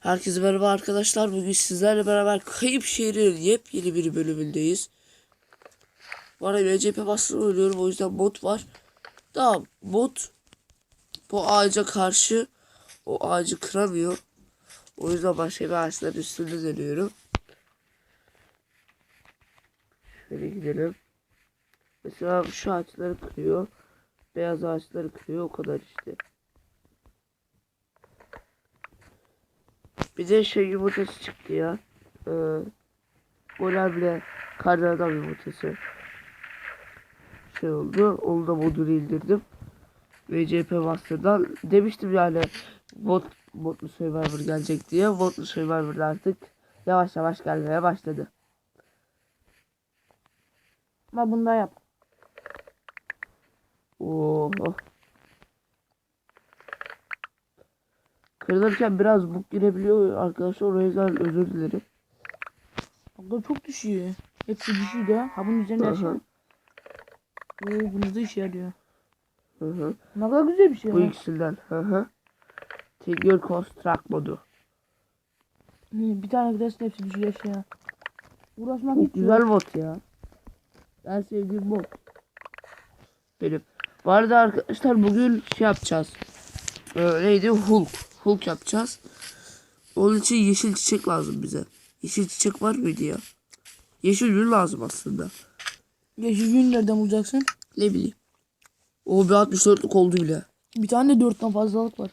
Herkese merhaba arkadaşlar. Bugün sizlerle beraber Kayıp Şehir'in yepyeni bir bölümündeyiz. Bu arada cephe bastırma oynuyorum. O yüzden bot var. Daha bot bu ağaca karşı o ağacı kıramıyor. O yüzden başka bir ağaçların üstünde dönüyorum. Şöyle gidelim. Mesela şu ağaçları kırıyor. Beyaz ağaçları kırıyor. O kadar işte. Bir de şey yumurtası çıktı ya. Ee, Golem bile karnı yumurtası. Şey oldu. Onu da modunu indirdim. Ve CP Master'dan demiştim yani bot botlu Survivor gelecek diye. Botlu Survivor da artık yavaş yavaş gelmeye başladı. Ama bunda yap. Oo. Kırılırken biraz buk girebiliyor arkadaşlar. O yüzden özür dilerim. Abla çok düşüyor. Hepsi düşüyor da. Ha bunun üzerinde Hı hı. aşağı. Oo bunu da işe yarıyor. Hı hı. Ne kadar güzel bir şey. Bu ikisinden. Hı hı. Figure Construct modu. Hı, Bir tane arkadaşın hepsi düşüyor aşağı. Uğraşmak Çok güzel bot ya. Ben sevdiğim bot. Benim. Bu arada arkadaşlar bugün şey yapacağız. Ee, neydi? Hulk. Hulk yapacağız. Onun için yeşil çiçek lazım bize. Yeşil çiçek var mıydı ya? Yeşil gül lazım aslında. Yeşil gün nereden bulacaksın? Ne bileyim. O bir 64'lük oldu bile. Bir tane de dörtten fazlalık var.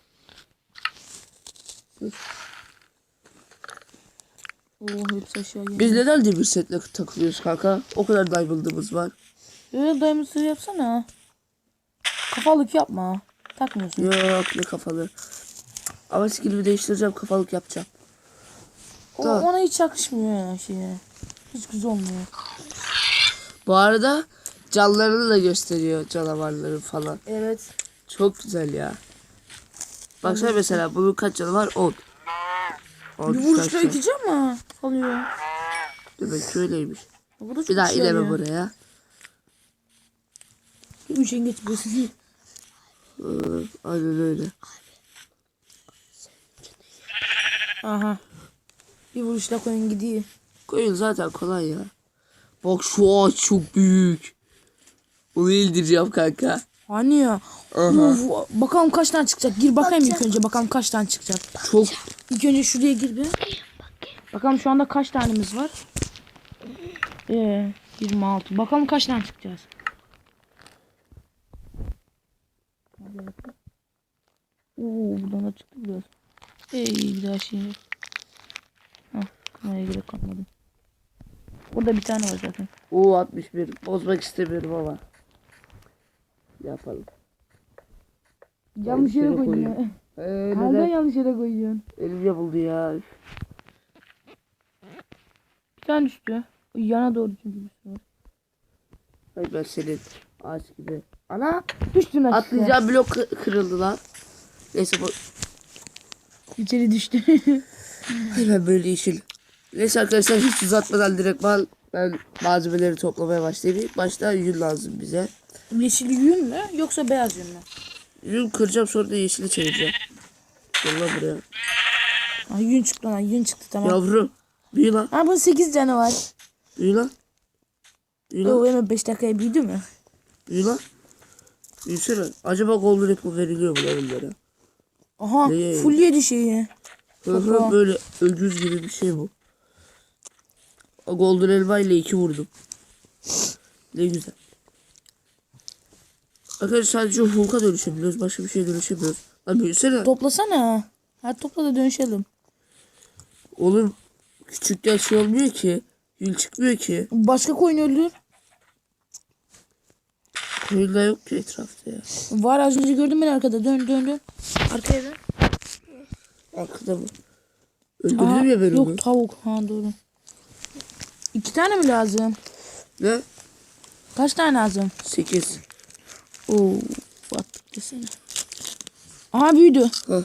Oo hepsi aşağı geliyor. Biz neden demir setle takılıyoruz kanka? O kadar diamond'ımız var. Öyle dayımızı yapsana. Kafalık yapma. Takmıyorsun. Yok ne kafalı. Ama skillimi değiştireceğim kafalık yapacağım. O, Tamam. ona hiç yakışmıyor ya şeye. Hiç güzel olmuyor. Bu arada canlarını da gösteriyor canavarların falan. Evet. Çok güzel ya. Baksana mesela bunun kaç canı var? 10. 10 Bir vuruşta iki can mı kalıyor? Demek ki öyleymiş. Bu da çok Bir daha işe ineme yarıyor. buraya. Üç yengeç burası. Ee, aynen öyle. Aha. Bir vuruşla koyun gidiyor. Koyun zaten kolay ya. Bak şu ağaç çok büyük. Onu indireceğim kanka. Hani ya. Aha. Uf, bakalım kaç tane çıkacak. Gir bakayım ilk önce. Bakalım kaç tane çıkacak. Çok İlk önce şuraya gir bir. Bakalım şu anda kaç tanemiz var. Ee, 26. Bakalım kaç tane çıkacağız. Hadi bakalım. Oo buradan da çıktı biraz. Ey bir daha şey yok. Hah kameraya gerek kalmadı. Orada bir tane var zaten. o 61. Bozmak istemiyorum ama. Yapalım. Yanlış yere koydun koyuyor. ya. Ee, Nereden neden? yanlış yere koyuyorsun? Elim yapıldı ya. Bir tane düştü. Yana doğru çünkü bir sürü var. Hayır ben senin ağaç gibi. Ana Düştün aşağı. atlayacağım blok kı- kırıldı lan. Neyse bu İçeri düştü. hemen böyle yeşil. Neyse arkadaşlar hiç uzatmadan direkt ben, ben malzemeleri toplamaya başlayayım. Başta yün lazım bize. Yeşil yün mü yoksa beyaz yün mü? Yün kıracağım sonra da yeşili çevireceğim. Gel lan buraya. Ay yün çıktı lan yün çıktı tamam. Yavrum. Büyü lan. Ha bunun 8 canı var. Büyü lan. Büyü lan. O hemen 5 dakikaya büyüdü mü? Büyü lan. Büyüsene. Acaba golden apple veriliyor mu lan bunlara? Aha Ne? full yedi şeyi. Toprağı. böyle öküz gibi bir şey bu. Golden elma ile iki vurdum. Ne güzel. Arkadaşlar sadece Hulk'a dönüşebiliyoruz. Başka bir şeye dönüşemiyoruz. Lan büyüsene. Toplasana. Hadi topla da dönüşelim. Oğlum küçükten şey olmuyor ki. Yün çıkmıyor ki. Başka koyun öldür. Koyunlar yok ki etrafta ya. Var az önce gördüm ben arkada. Dön dön dön. Arkaya dön. Arkada mı? Öldürdüm Aa, ya ben onu. yok tavuk. Ha doğru. İki tane mi lazım? Ne? Kaç tane lazım? Sekiz. Oo, battık desene. Aha büyüdü. Hah.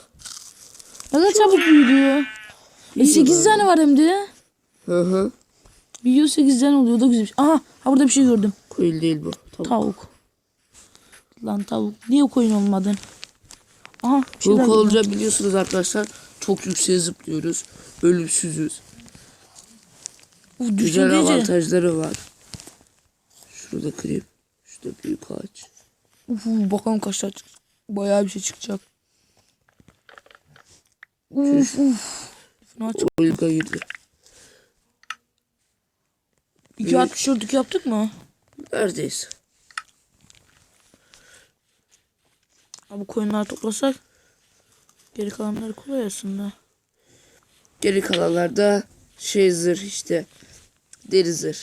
Ne kadar çabuk büyüdü. E, 8 tane var hem de. Hı hı. Büyüyor 8 tane oluyor. O da güzel. Aha ha burada bir şey gördüm. Koyun değil bu. Tamam. Tavuk. Lan tavuk. Niye koyun olmadın? Aha bir şey gördüm. olunca biliyorsunuz arkadaşlar Çok yükseğe zıplıyoruz. Ölümsüzüz. Uf Güzel düştüm gece. avantajları var. Şurada kırayım. Şurada büyük ağaç. Uf bakalım kaçlar çıkacak. Bayağı bir şey çıkacak. Uf uf. Fena çık- Oyunca girdi. 2.64'lük yaptık mı? Abi koyunları toplasak geri kalanları kolay aslında. Geri kalanlarda şey zırh işte. Deri zırh.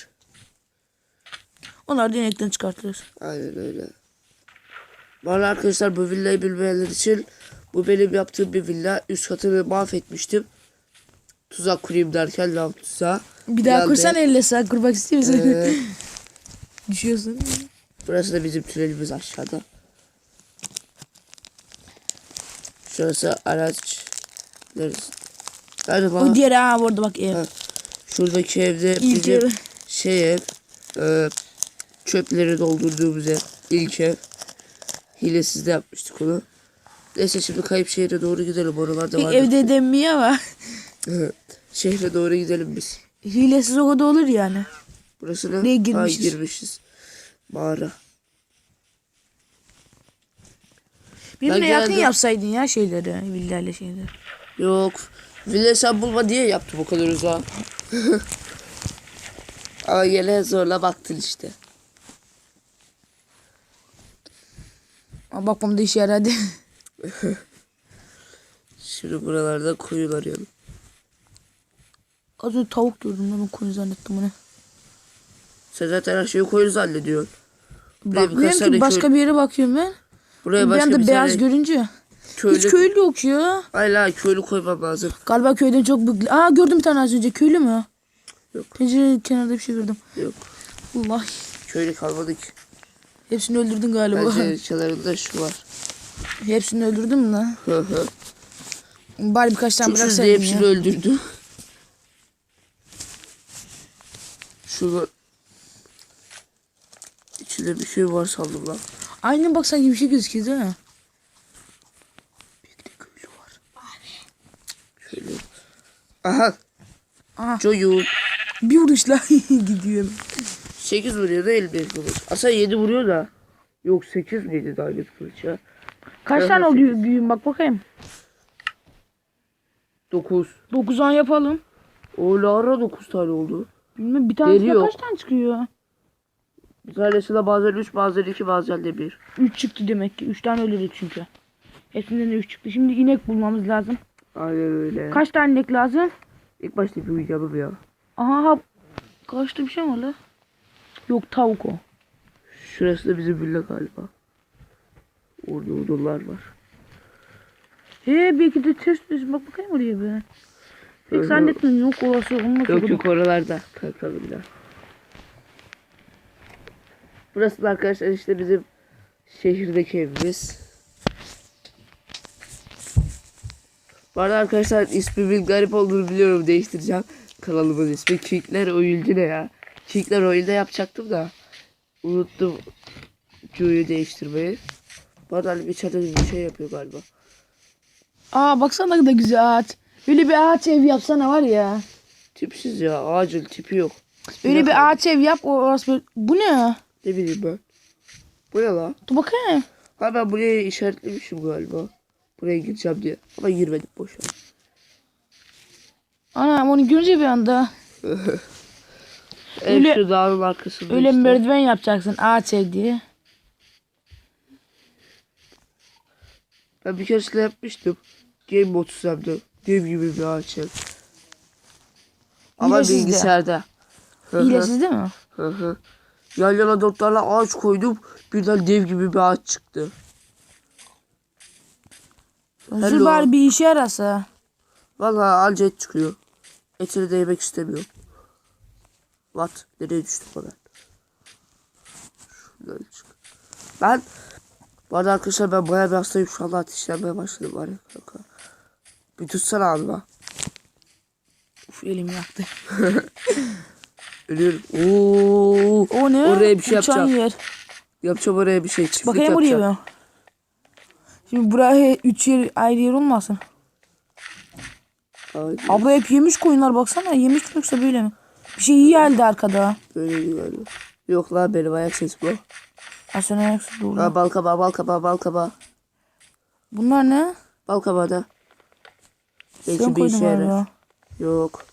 Onlar da inekten çıkartılır. Aynen öyle. Bana arkadaşlar bu villayı bilmeyenler için bu benim yaptığım bir villa. Üst katını mahvetmiştim. Tuzak kurayım derken lav tuzağı. Bir daha Geldi. kursan elle sağ kurmak istiyor musun? Ee, Düşüyorsun. burası da bizim tünelimiz aşağıda. Şurası araç. Galiba O diğer ha orada bak ev. Ha, şuradaki evde İlk bizim ev. şey ev. e, çöpleri doldurduğumuz ev. İlk ev. Hilesiz de yapmıştık onu. Neyse şimdi kayıp şehre doğru gidelim. Oralarda var. evde demiyor ama Şehre doğru gidelim biz. hilesiz o kadar olur yani. Burası ne? Ha, girmişiz? girmişiz. Mağara. Birbirine Ben yakın geldim. yapsaydın ya şeyleri, villayla şeyleri. Yok. Villa sen bulma diye yaptım o kadar uzağa. Ama yine zorla baktın işte. Ama bakmam da işe yaradı. Şimdi buralarda koyun arayalım. Az önce tavuk durdum ben koyun zannettim bunu. Sen zaten her şeyi koyun zannediyorsun. Bakmıyorum tane ki başka bir yere bakıyorum ben. Buraya başka anda bir beyaz tane görünce. köylü... Hiç köylü yok ya. Hayır köylü koymam lazım. Galiba köyden çok büyük. Aa gördüm bir tane az önce. Köylü mü? Yok. Pencere kenarda bir şey gördüm. Yok. Allah. Köylü kalmadı ki. Hepsini öldürdün galiba. Bence kenarında şu var. Hepsini öldürdün mü lan? Hı hı. Bari birkaç tane bıraksaydın hepsini ya. öldürdü. Şunu... İçinde bir şey var sandım lan. Aynen bak sanki bir şey gözüküyor değil mi? Bir de köylü var. Köylü. Aha. Aha Coyun. bir vuruşla gidiyorum. 8 vuruyor da el bir kılıç. Aslında 7 vuruyor da. Yok 8 miydi daha bir kılıç ya? Kaç tane oluyor büyüğüm bak bakayım. 9. 9 an yapalım. O Lara 9 tane oldu. Bilmem bir yok. kaç tane çıkıyor? Bir de bazen 3 bazen 2 bazen de 1. 3 çıktı demek ki. 3 tane öyle çünkü. Hepsinden de 3 çıktı. Şimdi inek bulmamız lazım. Aynen öyle. Kaç tane inek lazım? İlk başta bir uyuyalım ya. Aha ha. Kaçta bir şey mi la? Yok tavuk o. Şurası da bizim villa galiba. Orada odunlar var. He belki de test düz bak bakayım oraya be. Pek zannetmiyorum yok orası olmaz. Yok yok oralarda. Kanka villa. Burası da arkadaşlar işte bizim şehirdeki evimiz. Bu arada arkadaşlar ismimin garip olduğunu biliyorum değiştireceğim. Kanalımın ismi Kickler Oyuncu ne ya? Kickler Oyun'da yapacaktım da unuttum Q'yu değiştirmeyi. Bu arada Ali içeride bir şey yapıyor galiba. Aa baksana ne kadar güzel ağaç. Öyle bir ağaç ev yapsana var ya. Tipsiz ya ağacın tipi yok. Öyle bir ağaç ev yap o orası böyle. Bu ne? Ne bileyim ben. Bu ne lan? Dur bakayım. Ha ben buraya işaretlemişim galiba. Buraya gireceğim diye. Ama girmedim boş ver. Anam onu görünce bir anda. Öyle- şu dağın arkasında Öyle işte. merdiven yapacaksın ağaç ev diye. Ben bir keresinde yapmıştım. Game mode sistemde. Dev gibi bir ağaç ev. Ama bilgisayarda. Hilesiz değil mi? hı hı. Yan yana dört tane ağaç koydum. Birden dev gibi bir ağaç çıktı. Hello. bari bir işe yarasa. Valla anca et çıkıyor. Etini de yemek istemiyorum. What? Nereye düştüm ben? Şuradan çık. Ben bu arada arkadaşlar ben bayağı bir hastayım şu anda ateşlenmeye başladım var ya kanka. Bir tutsana abi bak. Uf elim yaktı. Ölüyorum. Oo. O ne? Oraya bir şey Uçan yapacağım. yer. Yapacağım oraya bir şey. Çiftlik Bakayım oraya yapacağım. ben. Şimdi buraya üç yer ayrı yer olmasın. Aynen. Abla hep yemiş koyunlar baksana. Yemiş mi yoksa böyle mi? Bir şey iyi geldi arkada. Böyle değil galiba. Yok lan benim ayak sesi bu. Aslan ayak sesi doğru. Ha bal kabağı bal kabağı bal kabağı. Bunlar ne? Bal kabağı da. Sen bir koydun işe yarar. galiba. Yok.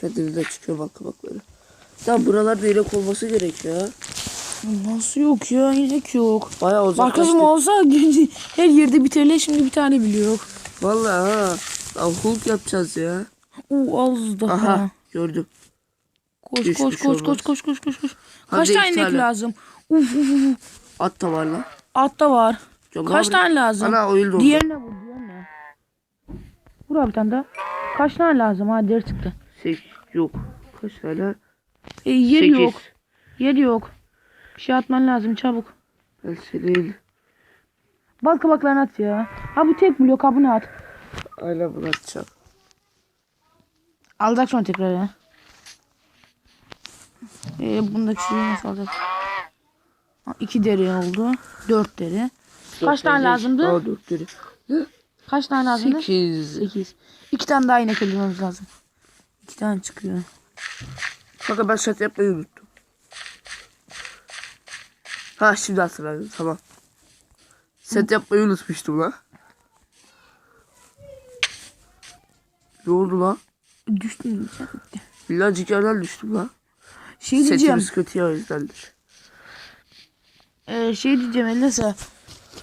Kendiliğinden çıkıyor bal kabakları. Tamam buralarda inek olması gerek ya. Nasıl yok ya? İnek yok. Bayağı uzaklaştık. Arkadaşım olsa her yerde bir TL şimdi bir tane bile yok. Vallahi ha. Lan Hulk yapacağız ya. Oo az daha. Aha gördüm. Koş Hiçbir koş koş olmaz. koş koş koş koş koş. Hadi Kaç iki tane inek tane. lazım? Uf uf uf. At da var lan. At da var. Yok, Kaç abi- tane lazım? Ana oyun doldu. Diğerine vur diğerine. Vur abi tane daha. Kaç tane lazım? Ha deri çıktı. Sekiz yok. Kaç tane? E, yer Sekiz. yok. Yer yok. Bir şey atman lazım çabuk. Ben senin. Bal kabaklarını at ya. Ha bu tek blok ha bunu at. Aynen bunu atacağım. Alacak sonra tekrar ya. Ee, bundaki şeyi nasıl alacak? Ha, iki deri oldu. Dört deri. Kaç tane lazımdı? Aa dört deri. Kaç tane lazımdı? Sekiz. Sekiz. İki tane daha inek öldürmemiz lazım. İki tane çıkıyor. Kanka ben şat yapmayı unuttum. Ha şimdi hatırladım tamam. Set yapmayı unutmuştum lan. Ne oldu lan? Düştün. Birazcık yerden düştüm lan. Şey diyeceğim. Setimiz kötü ya o yüzdendir. E, şey diyeceğim Elisa.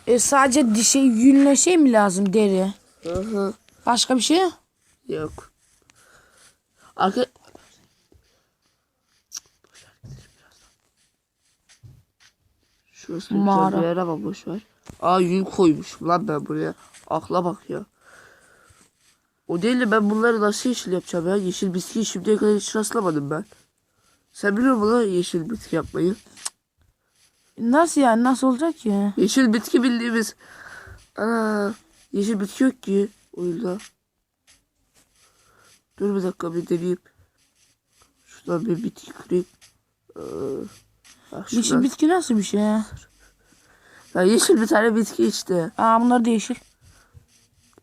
E, sadece di- şey yünle şey mi lazım deri? Aha. Başka bir şey? Yok. Arka... Şurası da güzel Mağara. bir yer ama boş ver. Aa yün koymuşum lan ben buraya. Akla bak ya. O değil de ben bunları nasıl yeşil yapacağım ya? Yeşil bitkiyi şimdiye kadar hiç rastlamadım ben. Sen biliyor musun lan yeşil bitki yapmayı? Nasıl yani? Nasıl olacak ki? Yeşil bitki bildiğimiz. Ana yeşil bitki yok ki oyunda. Dur bir dakika bir deneyeyim. Şuradan bir bitki kırayım. Ee, bak Yeşil şuradan. bitki nasıl bir şey? Ya yeşil bir tane bitki işte. Aa bunlar da yeşil.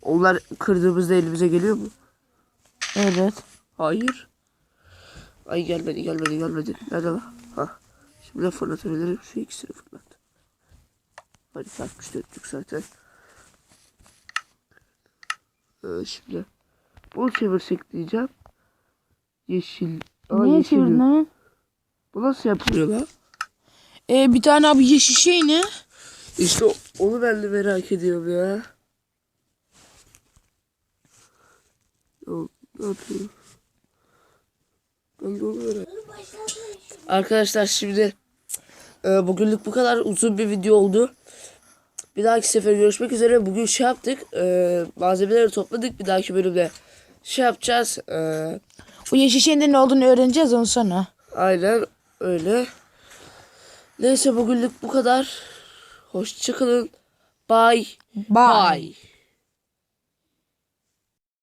Onlar kırdığımızda elimize geliyor mu? Evet. Hayır. Ay gelmedi gelmedi gelmedi. Nerede lan? Ha. Şimdi fırlatabilirim. Şu ikisini fırlat. Hadi takmış döktük zaten. Ee, şimdi. Bunu çevirsek diyeceğim. Yeşil. Aa, Niye yeşil çevirdin lan? Bu nasıl yapılıyor lan? E, bir tane abi yeşil şey ne? İşte onu ben de merak ediyorum ya. Ne yapıyor? Ben de onu merak Arkadaşlar şimdi e, bugünlük bu kadar uzun bir video oldu. Bir dahaki sefer görüşmek üzere. Bugün şey yaptık. E, malzemeleri topladık. Bir dahaki bölümde şey yapacağız. E, O yeşil şeyin ne olduğunu öğreneceğiz onu sonra. Aynen öyle. Neyse bugünlük bu kadar. Hoşçakalın. Bye. Bye. Bye.